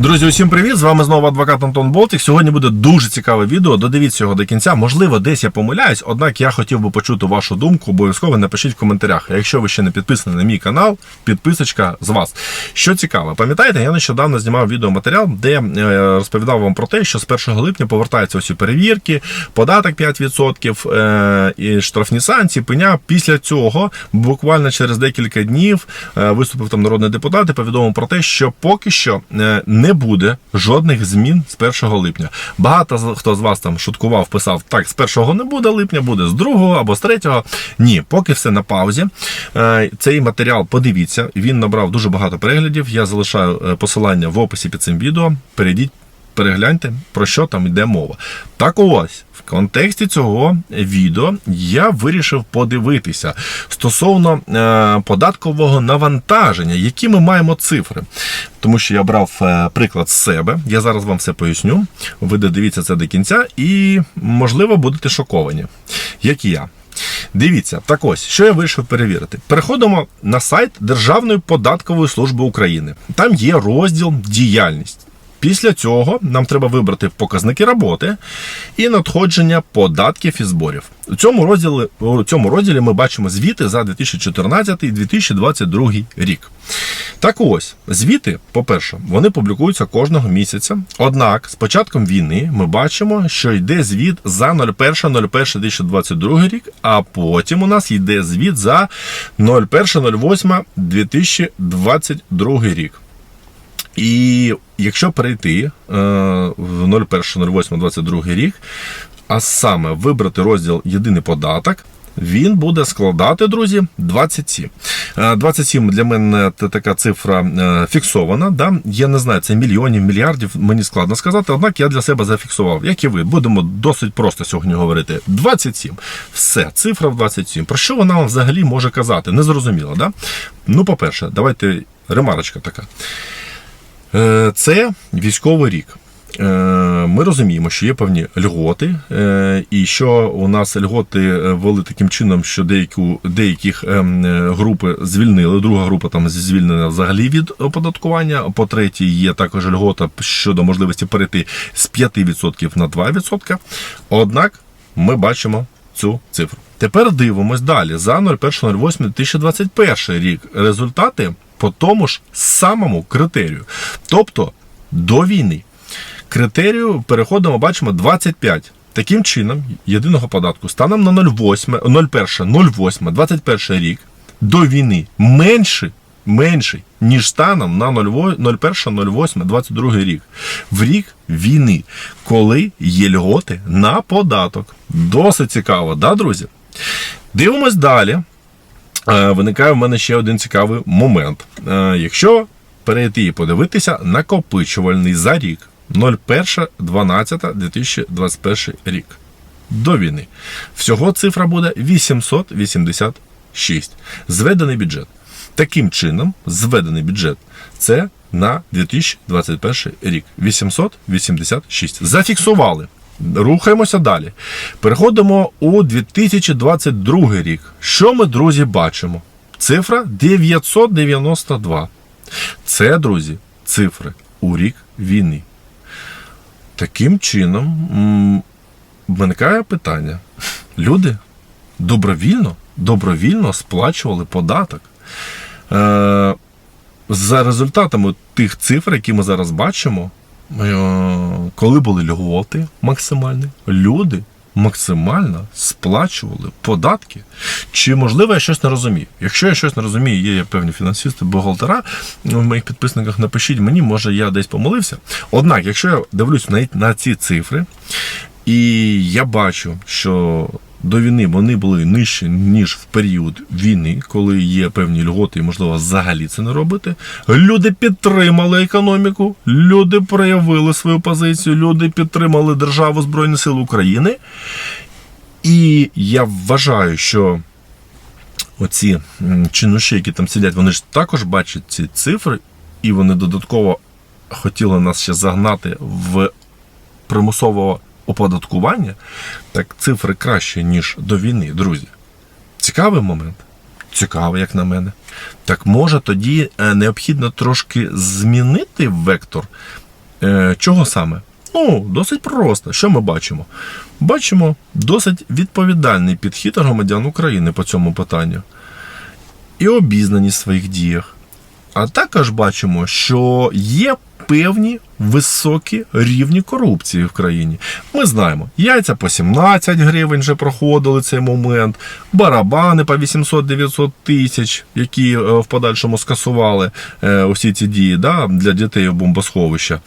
Друзі, усім привіт! З вами знову адвокат Антон Болтик. Сьогодні буде дуже цікаве відео. Додивіться його до кінця. Можливо, десь я помиляюсь, однак я хотів би почути вашу думку. Обов'язково напишіть в коментарях. Якщо ви ще не підписані на мій канал, підписочка з вас. Що цікаво, пам'ятаєте, я нещодавно знімав відеоматеріал, де е, розповідав вам про те, що з 1 липня повертаються усі перевірки, податок 5%, е, і штрафні санкції, пеня. Після цього, буквально через декілька днів, е, виступив там народний депутат і повідомив про те, що поки що е, не буде жодних змін з 1 липня. Багато хто з вас там шуткував, писав, так, з 1 не буде липня, буде з 2 або з 3. Ні, поки все на паузі. Е, Цей матеріал подивіться, він набрав дуже багато переглядів. Я залишаю е, посилання в описі під цим відео. Перейдіть. Перегляньте, про що там йде мова. Так ось, в контексті цього відео я вирішив подивитися стосовно е, податкового навантаження, які ми маємо цифри. Тому що я брав е, приклад з себе. Я зараз вам все поясню. Ви додивіться це до кінця і, можливо, будете шоковані, як і я. Дивіться, так ось, що я вирішив перевірити. Переходимо на сайт Державної податкової служби України. Там є розділ діяльність. Після цього нам треба вибрати показники роботи і надходження податків і зборів. У цьому розділі, у цьому розділі ми бачимо звіти за 2014 і 2022 рік. Так ось, звіти, по-перше, вони публікуються кожного місяця. Однак, з початком війни ми бачимо, що йде звіт за 01.01.2022 рік, а потім у нас йде звіт за 01.08.2022 рік. І якщо перейти е, в 01.08.22 рік, а саме вибрати розділ Єдиний податок, він буде складати, друзі, 27. Е, 27 для мене це така цифра е, фіксована. Да? Я не знаю, це мільйонів, мільярдів, мені складно сказати, однак я для себе зафіксував. Як і ви, будемо досить просто сьогодні говорити. 27. Все, цифра в 27. Про що вона вам взагалі може казати? Незрозуміло, да? Ну, по-перше, давайте ремарочка така. Е, Це військовий рік. Е, Ми розуміємо, що є певні льготи, е, і що у нас льготи ввели таким чином, що деяку, деяких групи звільнили. Друга група там звільнена взагалі від оподаткування. По третій є також льгота щодо можливості перейти з 5% на 2%. Однак ми бачимо цю цифру. Тепер дивимось далі за 01.08.2021 рік. Результати по тому ж самому критерію, тобто до війни. Критерію переходимо, бачимо 25. Таким чином, єдиного податку станом на 08, 01, 08, 21 рік до війни менший, менший, ніж станом на 01, 08, 22 рік. В рік війни, коли є льготи на податок. Досить цікаво, да, друзі? Дивимось далі. Е, Виникає в мене ще один цікавий момент. Е, Якщо перейти і подивитися, накопичувальний за рік 01.12.2021 рік до війни. Всього цифра буде 886. Зведений бюджет. Таким чином, зведений бюджет це на 2021 рік. 886. Зафіксували. Рухаємося далі. Переходимо у 2022 рік. Що ми, друзі, бачимо? Цифра 992. Це, друзі, цифри у рік війни. Таким чином виникає питання. Люди добровільно, добровільно сплачували податок. Е, за результатами тих цифр, які ми зараз бачимо, коли були льготи максимальні, люди максимально сплачували податки. Чи можливо я щось не розумію? Якщо я щось не розумію, є певні фінансисти, бухгалтера в моїх підписниках напишіть мені, може я десь помилився. Однак, якщо я дивлюсь на ці цифри, і я бачу, що до війни вони були нижчі, ніж в період війни, коли є певні льготи, і можливо взагалі це не робити. Люди підтримали економіку, люди проявили свою позицію, люди підтримали державу Збройні Сили України. І я вважаю, що оці чинуші, які там сидять, вони ж також бачать ці цифри, і вони додатково хотіли нас ще загнати в примусове оподаткування, так цифри краще, ніж до війни, друзі. Цікавий момент. Цікаво, як на мене. Так може тоді е, необхідно трошки змінити вектор Е, чого саме? Ну, досить просто. Що ми бачимо? Бачимо досить відповідальний підхід громадян України по цьому питанню і обізнаність в своїх діях. А також бачимо, що є певні високі рівні корупції в країні. Ми знаємо, яйця по 17 гривень вже проходили цей момент, барабани по 800-900 тисяч, які е, в подальшому скасували е, усі ці дії да, для дітей в бомбосховища.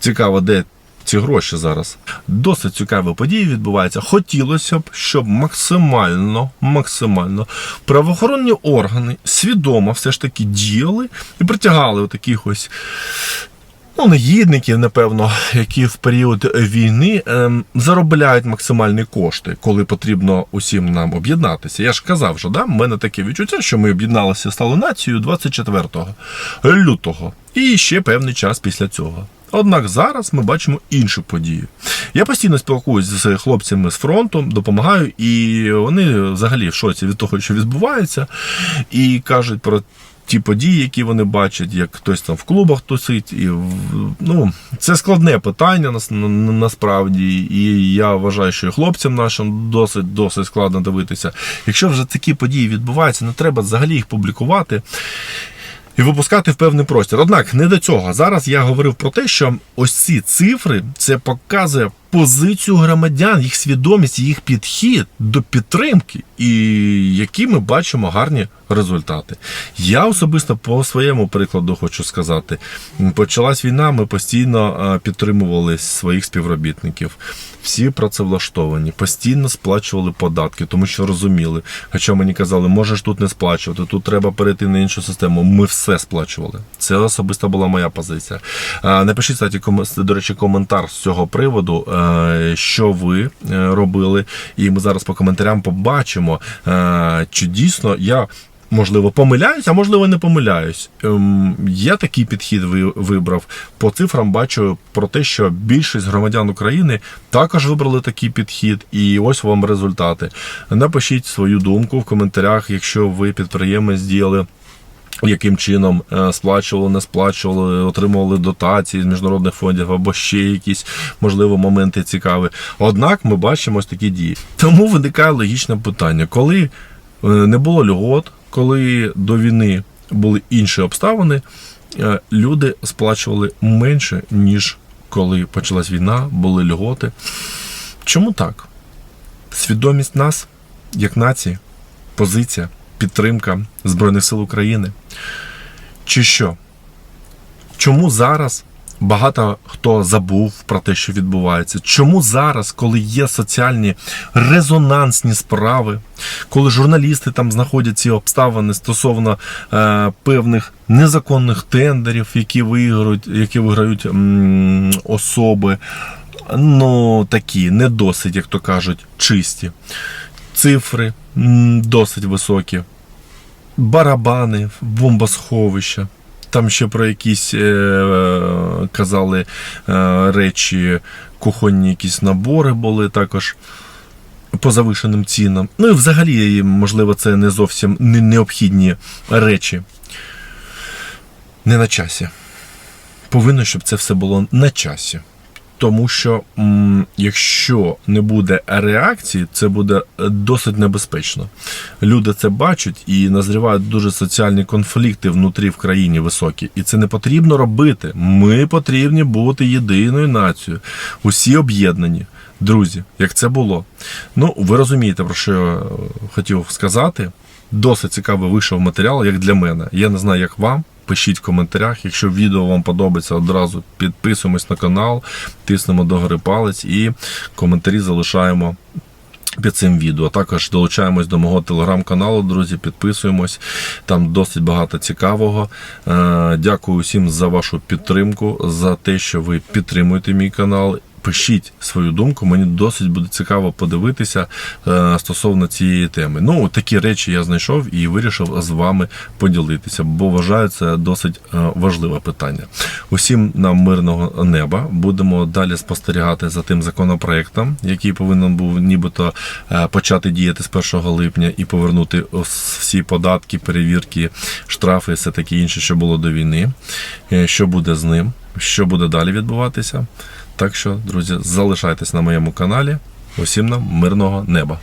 Цікаво, де ці гроші зараз. Досить цікаві події відбуваються. Хотілося б, щоб максимально, максимально правоохоронні органи свідомо все ж таки діяли і притягали таких ось. Ну, негідників, напевно, які в період війни ем, заробляють максимальні кошти, коли потрібно усім нам об'єднатися. Я ж казав, що да, в мене таке відчуття, що ми об'єдналися, стали нацією 24 лютого і ще певний час після цього. Однак зараз ми бачимо іншу подію. Я постійно спілкуюся з хлопцями з фронту, допомагаю, і вони взагалі в шоці від того, що відбувається, і кажуть про ті події, які вони бачать, як хтось там в клубах тусить. І, ну, це складне питання нас- на- на- насправді. І я вважаю, що і хлопцям нашим досить досить складно дивитися. Якщо вже такі події відбуваються, не треба взагалі їх публікувати. І випускати в певний простір. Однак не до цього. Зараз я говорив про те, що ось ці цифри це показує позицію громадян, їх свідомість, їх підхід до підтримки, і які ми бачимо гарні результати. Я особисто по своєму прикладу хочу сказати: почалась війна, ми постійно е, підтримували своїх співробітників. Всі працевлаштовані, постійно сплачували податки, тому що розуміли. Хоча мені казали, можеш тут не сплачувати, тут треба перейти на іншу систему. Ми все сплачували. Це особисто була моя позиція. Е, Напишіть, кстати, до речі, коментар з цього приводу, е, що ви е, робили. І ми зараз по коментарям побачимо, е, чи дійсно я. Можливо, помиляюсь, а можливо, не помиляюсь. Ем, я такий підхід ви- вибрав. По цифрам бачу про те, що більшість громадян України також вибрали такий підхід, і ось вам результати. Напишіть свою думку в коментарях, якщо ви підприємець діяли. Яким чином е, сплачували, не сплачували, отримували дотації з міжнародних фондів або ще якісь можливо моменти цікаві. Однак ми бачимо ось такі дії. Тому виникає логічне питання: коли е, не було льгот, коли до війни були інші обставини, е, люди сплачували менше, ніж коли почалась війна, були льготи. Чому так? Свідомість нас, як нації, позиція, підтримка Збройних сил України. Чи що? Чому зараз багато хто забув про те, що відбувається? Чому зараз, коли є соціальні резонансні справи, коли журналісти там знаходять ці обставини стосовно е, певних незаконних тендерів, які виграють, які виграють м, особи, ну такі не досить, як то кажуть, чисті. Цифри досить високі барабани, бомбосховища. Там ще про якісь е, казали е, речі, кухонні якісь набори були також по завишеним цінам. Ну і взагалі, можливо, це не зовсім необхідні речі. Не на часі. Повинно, щоб це все було на часі. Тому що якщо не буде реакції, це буде е, досить небезпечно. Люди це бачать і назрівають дуже соціальні конфлікти внутрі в країні високі. І це не потрібно робити. Ми потрібні бути єдиною нацією. Усі об'єднані. Друзі, як це було. Ну, ви розумієте, про що я е, хотів сказати. Досить цікавий вийшов матеріал, як для мене. Я не знаю, як вам. Пишіть в коментарях. Якщо відео вам подобається, одразу підписуємось на канал, тиснемо догори палець і коментарі залишаємо під цим відео. Також долучаємось до мого телеграм-каналу, друзі, підписуємось. Там досить багато цікавого. Е, Дякую усім за вашу підтримку, за те, що ви підтримуєте мій канал. Пишіть свою думку, мені досить буде цікаво подивитися е, стосовно цієї теми. Ну, такі речі я знайшов і вирішив з вами поділитися, бо вважаю це досить е, важливе питання. Усім нам мирного неба. Будемо далі спостерігати за тим законопроектом, який повинен був нібито е, почати діяти з 1 липня і повернути всі податки, перевірки, штрафи все таке інше, що було до війни. Що буде з ним? Що буде далі відбуватися. Так що, друзі, залишайтесь на моєму каналі. Усім нам мирного неба.